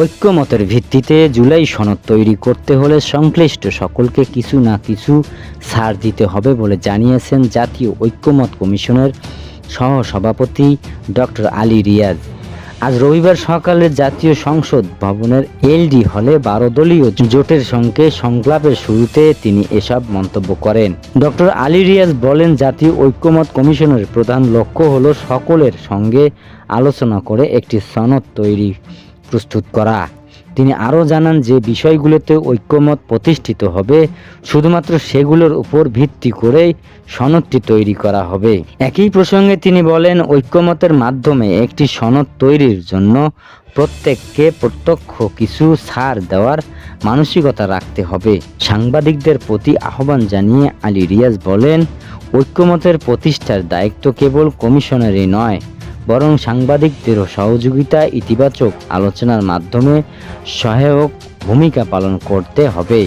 ঐক্যমতের ভিত্তিতে জুলাই সনদ তৈরি করতে হলে সংশ্লিষ্ট সকলকে কিছু না কিছু ছাড় দিতে হবে বলে জানিয়েছেন জাতীয় ঐক্যমত কমিশনের সহসভাপতি ডক্টর আলী রিয়াজ। আজ রবিবার সকালে জাতীয় সংসদ ভবনের এলডি হলে বারো দলীয় জোটের সঙ্গে সংলাপের শুরুতে তিনি এসব মন্তব্য করেন। ডক্টর আলী রিয়াজ বলেন, জাতীয় ঐক্যমত কমিশনের প্রধান লক্ষ্য হল সকলের সঙ্গে আলোচনা করে একটি সনদ তৈরি প্রস্তুত করা। তিনি আরও জানান যে বিষয়গুলোতে ঐক্যমত প্রতিষ্ঠিত হবে, শুধুমাত্র সেগুলোর উপর ভিত্তি করেই সনদটি তৈরি করা হবে। একই প্রসঙ্গে তিনি বলেন, ঐক্যমতের মাধ্যমে একটি সনদ তৈরির জন্য প্রত্যেককে প্রত্যক্ষ কিছু ছাড় দেওয়ার মানসিকতা রাখতে হবে। সাংবাদিকদের প্রতি আহ্বান জানিয়ে আলী রিয়াজ বলেন, ঐক্যমতের প্রতিষ্ঠার দায়িত্ব কেবল কমিশনেরই নয় বরং সাংবাদিকদেরও সহযোগিতা ইতিবাচক আলোচনার মাধ্যমে সহায়ক ভূমিকা পালন করতে হবে।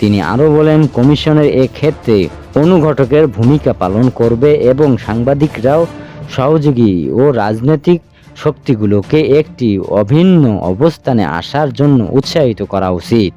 তিনি আরও বলেন, কমিশনের ক্ষেত্রে অনুঘটকের ভূমিকা পালন করবে এবং সাংবাদিকরাও সহযোগী ও রাজনৈতিক শক্তিগুলোকে একটি অভিন্ন অবস্থানে আসার জন্য উৎসাহিত করা উচিত।